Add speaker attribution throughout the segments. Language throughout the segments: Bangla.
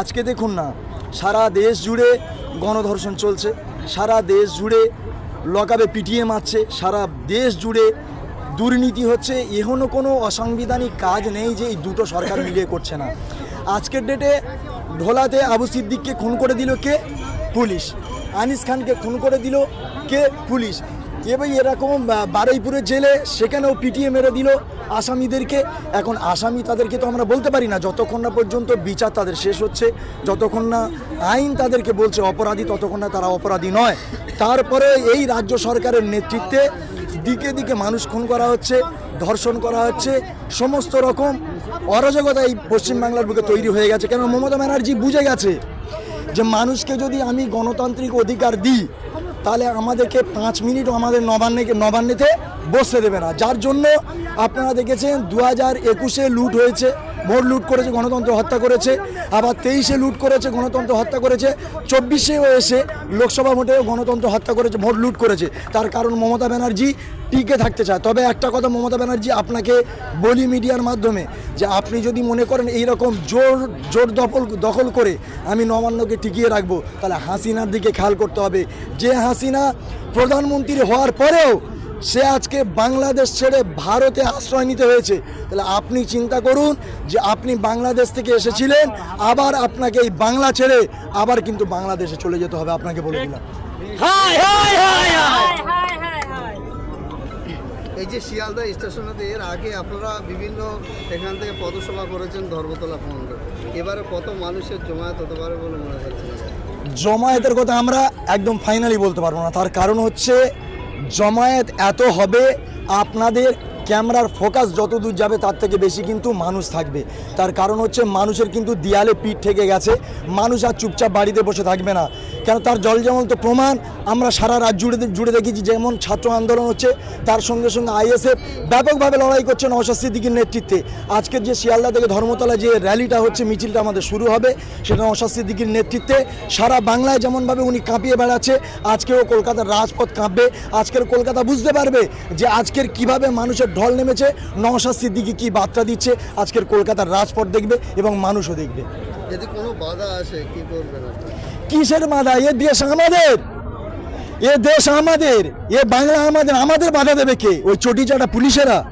Speaker 1: আজকে দেখুন না, সারা দেশ জুড়ে গণধর্ষণ চলছে, সারা দেশ জুড়ে লকাবে পিটিয়ে মারছে, সারা দেশ জুড়ে দুর্নীতি হচ্ছে এখনও কোনো অসাংবিধানিক কাজ নেই যে এই দুটো সরকার মিলিয়ে করছে না। আজকের ডেটে ঢোলাতে আবু সিদ্দিককে খুন করে দিল কে? পুলিশ। আনিস খানকে খুন করে দিল কে? পুলিশ। এবার এরকম বা- বারুইপুরের জেলে সেখানেও পিটিয়ে মেরে দিল আসামিদেরকে। এখন আসামি তাদেরকে তো আমরা বলতে পারি না। যতক্ষণ না পর্যন্ত বিচার তাদের শেষ হচ্ছে, যতক্ষণ না আইন তাদেরকে বলছে অপরাধী, ততক্ষণ না তারা অপরাধী নয়। তারপরে এই রাজ্য সরকারের নেতৃত্বে দিকে দিকে মানুষ খুন করা হচ্ছে, ধর্ষণ করা হচ্ছে, সমস্ত রকম অরাজকতা এই পশ্চিমবাংলার বুকে তৈরি হয়ে গেছে। কেন মমতা ব্যানার্জি বুঝে গেছে যে মানুষকে যদি আমি গণতান্ত্রিক অধিকার দিই তাহলে আমাদেরকে পাঁচ মিনিটও আমাদের নবান্নে নবান্নেতে বসতে দেবে না। যার জন্য আপনারা দেখেছেন দু হাজার একুশে লুট হয়েছে। ভোট লুট করেছে, গণতন্ত্র হত্যা করেছে, আবার তেইশে লুট করেছে, গণতন্ত্র হত্যা করেছে, চব্বিশেও এসে লোকসভা ভোটেও গণতন্ত্র হত্যা করেছে, ভোট লুট করেছে। তার কারণ মমতা ব্যানার্জি টিকে থাকতে চায়। তবে একটা কথা মমতা ব্যানার্জি আপনাকে বলি মিডিয়ার মাধ্যমে, যে আপনি যদি মনে করেন এই রকম জোর জোর দখল দখল করে আমি নবান্নকে টিকিয়ে রাখব, তাহলে হাসিনার দিকে খেয়াল করতে হবে। যে হাসিনা প্রধানমন্ত্রী হওয়ার পরেও সে আজকে বাংলাদেশ ছেড়ে ভারতে আশ্রয় নিতে হয়েছে। তাহলে আপনি চিন্তা করুন যে আপনি বাংলাদেশ থেকে এসেছিলেন আবার আপনাকে এই বাংলা ছেড়ে আবার কিন্তু বাংলাদেশে চলে যেতে হবে আপনাকে বলে দিলাম।
Speaker 2: এই যে শিয়ালদা স্টেশনেতে এর আগে আপনারা বিভিন্ন এখান থেকে পদসভা করেছেন ধর্মতলা পর্যন্ত। এবারে কত মানুষের জমায়েত হতে পারে বলে মনে হচ্ছে?
Speaker 1: জমায়েতের কথা আমরা একদম ফাইনালি বলতে পারব না। তার কারণ হচ্ছে জমায়েত এত হবে, আপনাদের ক্যামেরার ফোকাস যত দূর যাবে তার থেকে বেশি কিন্তু মানুষ থাকবে। তার কারণ হচ্ছে মানুষের কিন্তু দেয়ালে পিঠ থেকে গেছে, মানুষ আর চুপচাপ বাড়িতে বসে থাকবে না। কেন তার জল যেমন তো প্রমাণ, আমরা সারা রাত জুড়ে জুড়ে দেখেছি যেমন ছাত্র আন্দোলন হচ্ছে, তার সঙ্গে সঙ্গে আইএসএফ ব্যাপকভাবে লড়াই করছে নওশাদ সিদ্দিকির নেতৃত্বে। আজকের যে শিয়ালদা থেকে ধর্মতলা যে র্যালিটা হচ্ছে, মিছিলটা আমাদের শুরু হবে, সেটা নওশাদ সিদ্দিকির নেতৃত্বে। সারা বাংলায় যেমনভাবে উনি কাঁপিয়ে বেড়াচ্ছে, আজকেও কলকাতার রাজপথ কাঁপবে। আজকের কলকাতা বুঝতে পারবে যে আজকের কীভাবে মানুষের ঢল নেমেছে, নওশাদ সিদ্দিকি কি বার্তা দিচ্ছে, আজকের কলকাতার রাজপথ দেখবে এবং মানুষও দেখবে।
Speaker 2: যদি কোনো বাধা আসে, কি করবেন
Speaker 1: কিসের বাধা? এ দেশ আমাদের। এ দেশ আমাদের। এ বাংলা আমাদের। আমাদের বাধা দেবে কে? ওই চটিচাটা পুলিশেরা।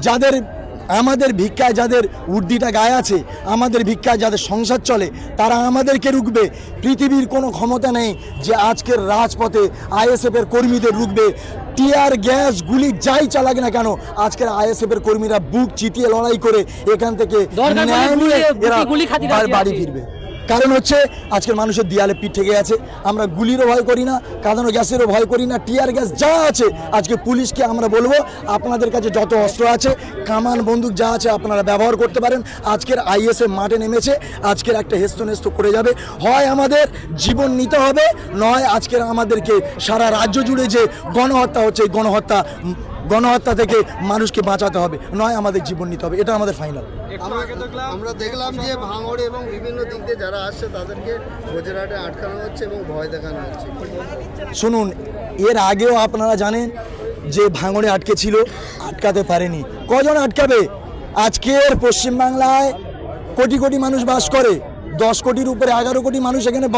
Speaker 1: যাদের আমাদের ভিক্ষায় যাদের উর্দিটা গায়ে আছে আমাদের ভিক্ষায় যাদের সংসার চলে তারা আমাদেরকে রুখবে। পৃথিবীর কোনো ক্ষমতা নেই যে আজকের রাজপথে আইএসএফ এর কর্মীদের রুখবে। টিয়ার গ্যাস গুলি যাই চালাক না কেন আজকের আইএসএফ এর কর্মীরা বুক চিতিয়ে লড়াই করে এখান থেকে বাড়ি-। ফিরবে। কারণ হচ্ছে আজকের মানুষের দেয়ালে পিঠ থেকে আছে আমরা গুলিরও ভয় করি না, কাঁদানো গ্যাসেরও ভয় করি না, টিয়ার গ্যাস যা আছে আজকে পুলিশকে আমরা বলব, আপনাদের কাছে যত অস্ত্র আছে, কামান বন্দুক যা আছে আপনারা ব্যবহার করতে পারেন। আজকের আইএসএ মাঠে নেমেছে, আজকের একটা হেস্ত নেস্ত করে যাবে। হয় আমাদের জীবন নিতে হবে, নয় আজকের আমাদেরকে সারা রাজ্য জুড়ে যে গণহত্যা হচ্ছে, এই গণহত্যা গণহত্যা থেকে মানুষকে বাঁচাতে হবে নয় আমাদের জীবন নিতে হবে এটা আমাদের ফাইনাল
Speaker 2: আমরা দেখলাম যে ভাঙড়ে এবং বিভিন্ন দিক দিয়ে যারা আসছে তাদেরকে গুজরাটে আটকানো হচ্ছে এবং ভয় দেখানো হচ্ছে।
Speaker 1: শুনুন এর আগেও আপনারা জানেন যে ভাঙড়ে আটকে ছিল আটকাতে পারেনি। কজন আটকাবে? আজকের পশ্চিমবাংলায় কোটি কোটি মানুষ বাস করে। দশ কোটির উপরে এগারো কোটি মানুষ এখানে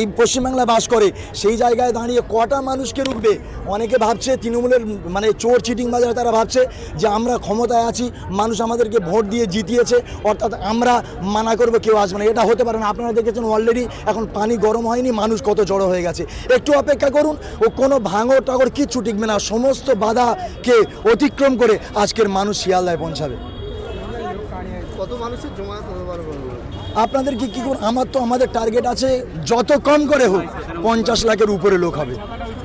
Speaker 1: এই পশ্চিমবাংলায় বাস করে। সেই জায়গায় দাঁড়িয়ে কটা মানুষকে রুখবে? অনেকে ভাবছে তৃণমূলের মানে চোর চিটিং বাজারে তারা ভাবছে যে আমরা ক্ষমতায় আছি, মানুষ আমাদেরকে ভোট দিয়ে জিতিয়েছে, অর্থাৎ আমরা মানা করব, কেউ আসবে না। এটা হতে পারে না। আপনারা দেখেছেন অলরেডি এখন পানি গরম হয়নি, মানুষ কত জড়ো হয়ে গেছে। একটু অপেক্ষা করুন, ও কোনো ভাঙর টাগর কিচ্ছু টিকবে না। সমস্ত বাধাকে অতিক্রম করে আজকের মানুষ শিয়ালদায় পৌঁছাবে।
Speaker 2: কত মানুষের জমায়েত হতে
Speaker 1: কি করুন আমার তো আমাদের টার্গেট আছে, যত কম করে হোক, পঞ্চাশ লাখের উপরে লোক হবে।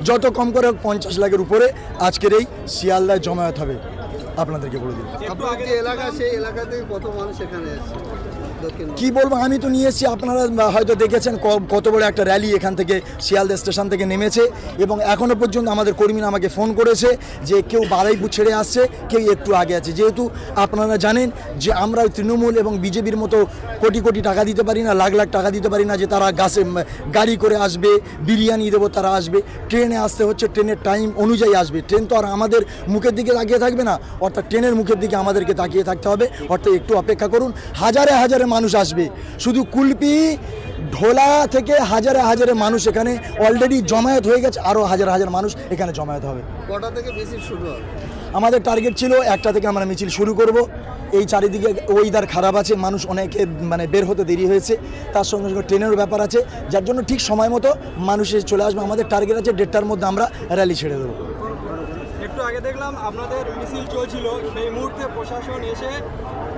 Speaker 1: যত কম করে হোক, পঞ্চাশ লাখের উপরে আজকের এই শিয়ালদায় জমায়েত হবে। আপনাদেরকে বলে
Speaker 2: দিন এলাকা, সেই এলাকাতে কত মানুষ এখানে
Speaker 1: কি বলব, আমি তো নিয়ে এসেছি, আপনারা হয়তো দেখেছেন কত বড় একটা র্যালি এখান থেকে শিয়ালদা স্টেশন থেকে নেমেছে এবং এখনও পর্যন্ত আমাদের কর্মীরা আমাকে ফোন করেছে যে কেউ বারাইপুর ছেড়ে আসছে, কেউ একটু আগে আছে। যেহেতু আপনারা জানেন যে আমরা তৃণমূল এবং বিজেপির মতো কোটি কোটি টাকা দিতে পারি না, লাখ লাখ টাকা দিতে পারি না যে তারা গাছে গাড়ি করে আসবে, বিরিয়ানি দেবো, তারা আসবে। ট্রেনে আসতে হচ্ছে, ট্রেনের টাইম অনুযায়ী আসবে। ট্রেন তো আর আমাদের মুখের দিকে তাকিয়ে থাকবে না, অর্থাৎ ট্রেনের মুখের দিকে আমাদেরকে তাকিয়ে থাকতে হবে। অর্থাৎ একটু অপেক্ষা করুন, হাজারে হাজারে মানুষ আসবে। শুধু কুলপি ঢোলা থেকে হাজারে হাজারে মানুষ এখানে অলরেডি জমায়েত হয়ে গেছে আরও হাজার হাজার মানুষ এখানে জমায়েত হবে।
Speaker 2: কটা থেকে বেশি শুরু হবে?
Speaker 1: আমাদের টার্গেট ছিল একটা থেকে আমরা মিছিল শুরু করব। এই চারিদিকে ওয়েদার খারাপ আছে মানুষ অনেকে মানে বের হতে দেরি হয়েছে। তার সঙ্গে সঙ্গে ট্রেনেরও ব্যাপার আছে। যার জন্য ঠিক সময় মতো মানুষ চলে আসবে। আমাদের টার্গেট আছে দেড়টার মধ্যে আমরা র্যালি ছেড়ে দেবো।
Speaker 3: আগে দেখলাম আপনাদের মিছিল চলছিল, সেই মুহূর্তে প্রশাসন এসে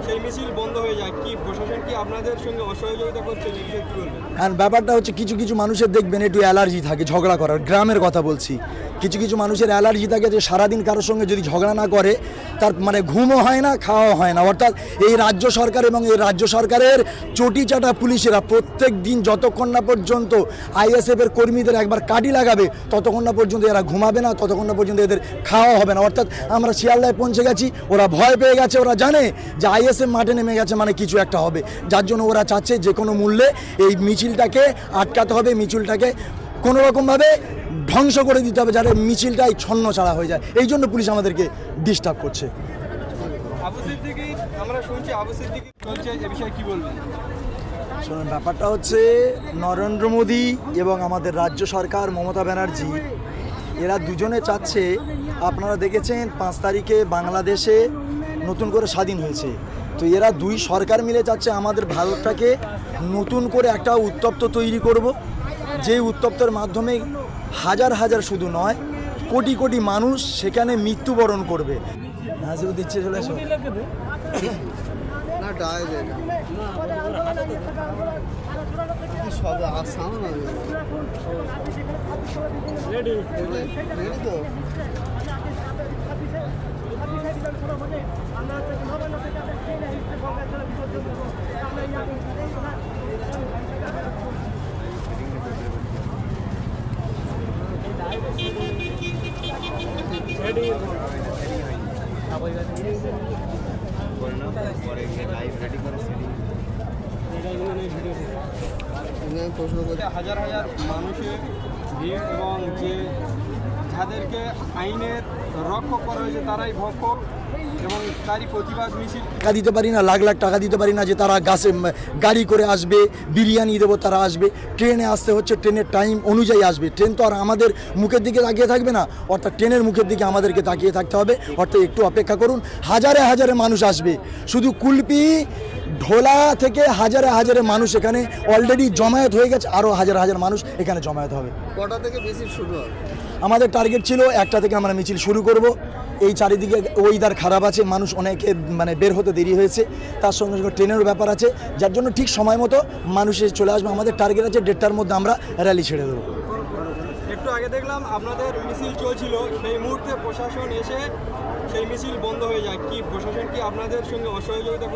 Speaker 3: সেই মিছিল বন্ধ হয়ে যায়। কি প্রশাসন কি আপনাদের সঙ্গে অসহযোগিতা করছে এই বিষয়ে কি বলবেন?
Speaker 1: আর ব্যাপারটা হচ্ছে, কিছু কিছু মানুষের দেখবেন একটু অ্যালার্জি থাকে, ঝগড়া করার, গ্রামের কথা বলছি। কিছু কিছু মানুষের অ্যালার্জি থাকে যে সারাদিন কারোর সঙ্গে যদি ঝগড়া না করে, তার মানে ঘুমও হয় না, খাওয়াও হয় না। অর্থাৎ এই রাজ্য সরকার এবং এই রাজ্য সরকারের চটি চাটা পুলিশেরা প্রত্যেক দিন যতক্ষণ না পর্যন্ত আইএসএফ এর কর্মীদের একবার কাটি লাগাবে, ততক্ষণ না পর্যন্ত এরা ঘুমাবে না, ততক্ষণ না পর্যন্ত এদের খাওয়া হবে না। অর্থাৎ আমরা শিয়ালদায় পৌঁছে গেছি ওরা ভয় পেয়ে গেছে ওরা জানে যে আইএসএফ মাঠে নেমে গেছে মানে কিছু একটা হবে। যার জন্য ওরা চাচ্ছে যে কোনো মূল্যে এই মিছিলটাকে আটকাতে হবে মিছিলটাকে কোনোরকমভাবে ধ্বংস করে দিতে হবে যাতে মিছিলটাই ছন্ন ছাড়া হয়ে যায়। এই জন্য পুলিশ আমাদেরকে ডিস্টার্ব করছে। শুনুন ব্যাপারটা হচ্ছে নরেন্দ্র মোদী এবং আমাদের রাজ্য সরকার মমতা ব্যানার্জি এরা দুজনে চাচ্ছে, আপনারা দেখেছেন পাঁচ তারিখে বাংলাদেশে নতুন করে স্বাধীন হয়েছে। তো এরা দুই সরকার মিলে চাচ্ছে আমাদের ভারতটাকে নতুন করে একটা উত্তপ্ত তৈরি করব, যে উত্তপ্তর মাধ্যমে হাজার হাজার শুধু নয়, কোটি কোটি মানুষ সেখানে মৃত্যুবরণ করবে। হাজির
Speaker 2: না ডাইরেক্ট সব আসাম না রেডি রেডি তো? আমি প্রশ্ন করছি।
Speaker 3: হাজার হাজার মানুষের ভিড় এবং যে যাদেরকে আইনের রক্ষক করা হয়েছে তারাই ভক্ষক এবং তারই প্রতিবাদ মিছিল।
Speaker 1: টাকা দিতে পারি না লাখ লাখ টাকা দিতে পারি না যে তারা গাছে গাড়ি করে আসবে বিরিয়ানি দেবো তারা আসবে। ট্রেনে আসতে হচ্ছে ট্রেনের টাইম অনুযায়ী আসবে। ট্রেন তো আর আমাদের মুখের দিকে তাকিয়ে থাকবে না অর্থাৎ ট্রেনের মুখের দিকে আমাদেরকে তাকিয়ে থাকতে হবে। অর্থাৎ একটু অপেক্ষা করুন হাজারে হাজারে মানুষ আসবে। শুধু কুলপি ঢোলা থেকে হাজারে হাজারে মানুষ এখানে অলরেডি জমায়েত হয়ে গেছে আরও হাজার হাজার মানুষ এখানে জমায়েত হবে।
Speaker 2: কটা থেকে বেশি শুরু হবে?
Speaker 1: আমাদের টার্গেট ছিল একটা থেকে আমরা মিছিল শুরু করব। এই চারিদিকে ওয়েদার খারাপ আছে, মানুষ অনেকে মানে বের হতে দেরি হয়েছে, তার সঙ্গে সঙ্গে ট্রেনেরও ব্যাপার আছে, যার জন্য ঠিক সময় মতো মানুষের চলে আসবে। আমাদের টার্গেট আছে ডেটটার মধ্যে আমরা র্যালি ছেড়ে দেবো।
Speaker 3: একটু আগে দেখলাম আপনাদের মিছিল চলছিল, সেই মুহূর্তে প্রশাসন এসে সেই মিছিল বন্ধ হয়ে যায়। কি, প্রশাসন কি আপনাদের সঙ্গে অসহযোগিতা